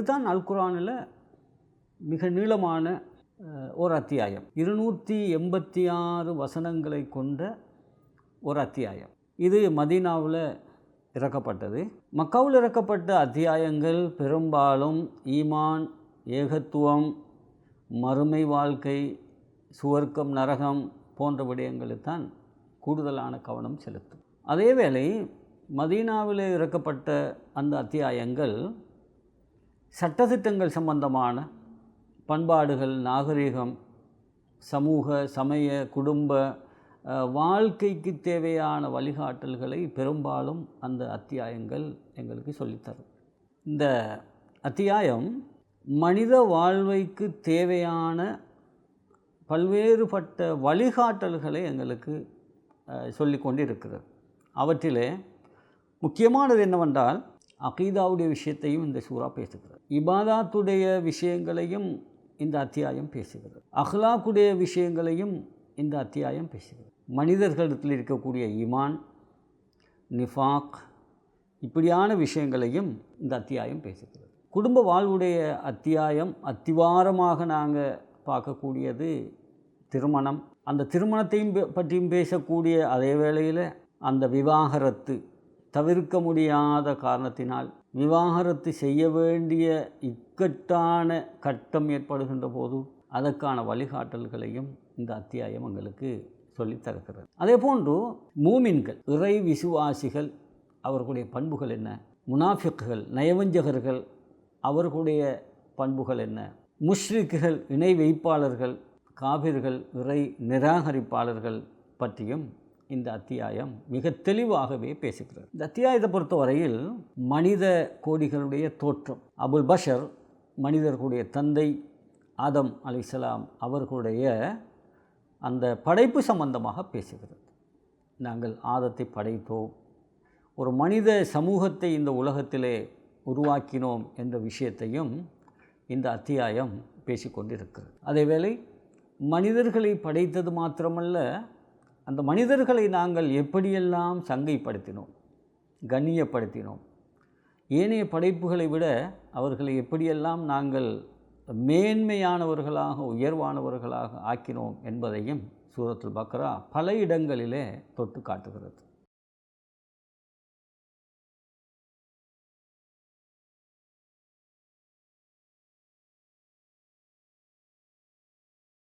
இதுதான் அல்குரானில் மிக நீளமான ஒரு அத்தியாயம். இருநூற்றி எண்பத்தி ஆறு வசனங்களை கொண்ட ஒரு அத்தியாயம். இது மதீனாவில் இறக்கப்பட்டது. மக்காவில் இறக்கப்பட்ட அத்தியாயங்கள் பெரும்பாலும் ஈமான் ஏகத்துவம் மறுமை வாழ்க்கை சுவர்க்கம் நரகம் போன்ற விடயங்களில் தான் கூடுதலான கவனம் செலுத்தும். அதேவேளை மதீனாவில் இறக்கப்பட்ட அந்த அத்தியாயங்கள் சட்டத்திட்டங்கள் சம்பந்தமான பண்பாடுகள் நாகரிகம் சமூக சமய குடும்ப வாழ்க்கைக்கு தேவையான வழிகாட்டல்களை பெரும்பாலும் அந்த அத்தியாயங்கள் எங்களுக்கு சொல்லித்தரும். இந்த அத்தியாயம் மனித வாழ்வைக்கு தேவையான பல்வேறுபட்ட வழிகாட்டல்களை எங்களுக்கு சொல்லி கொண்டு இருக்கிறது அவற்றிலே முக்கியமானது என்னவென்றால் அகீதாவுடைய விஷயத்தையும் இந்த சூறா பேசுகிறது. இபாதாத்துடைய விஷயங்களையும் இந்த அத்தியாயம் பேசுகிறது. அஹ்லாக்குடைய விஷயங்களையும் இந்த அத்தியாயம் பேசுகிறது. மனிதர்களிடத்தில் இருக்கக்கூடிய ஈமான் நிஃபாக் இப்படியான விஷயங்களையும் இந்த அத்தியாயம் பேசுகிறது. குடும்ப வாழ்வுடைய அத்தியாயம் அத்திவாரமாக நாங்கள் பார்க்கக்கூடியது திருமணம். அந்த திருமணத்தையும் பே- பற்றியும் பேசக்கூடிய அதே வேளையில் அந்த விவாகரத்து தவிர்க்க முடியாத காரணத்தினால் விவாகரத்து செய்ய வேண்டிய இக்கட்டான கட்டம் ஏற்படுகின்ற போது அதற்கான வழிகாட்டல்களையும் இந்த அத்தியாயம் எங்களுக்கு சொல்லித் தருகிறது அதே போன்று மூமின்கள் இறை விசுவாசிகள் அவர்களுடைய பண்புகள் என்ன? முனாஃபிக்குகள் நயவஞ்சகர்கள் அவர்களுடைய பண்புகள் என்ன? முஷ்ரிக்குகள் இணை வைப்பாளர்கள் காவிர்கள் இறை நிராகரிப்பாளர்கள் பற்றியும் இந்த அத்தியாயம் மிக தெளிவாகவே பேசுகிறது. இந்த அத்தியாயத்தை பொறுத்தவரையில் மனித கோடிகளுடைய தோற்றம். அபுல் பஷர் மனிதர்களுடைய தந்தை ஆதம் அலைஹிஸ்ஸலாம் அவர்களுடைய அந்த படைப்பு சம்பந்தமாக பேசுகிறது. நாங்கள் ஆதத்தை படைத்தோம். ஒரு மனித சமூகத்தை இந்த உலகத்திலே உருவாக்கினோம் என்ற விஷயத்தையும் இந்த அத்தியாயம் பேசிக்கொண்டிருக்கிறது. அதேவேளை மனிதர்களை படைத்தது மாத்திரமல்ல அந்த மனிதர்களை நாங்கள் எப்படியெல்லாம் சங்கைப்படுத்தினோம் கண்ணியப்படுத்தினோம் ஏனைய படைப்புகளை விட அவர்களை எப்படியெல்லாம் நாங்கள் மேன்மையானவர்களாக உயர்வானவர்களாக ஆக்கினோம் என்பதையும் சூரத்துல் பக்ரா பல இடங்களிலே தொட்டு காட்டுகிறது.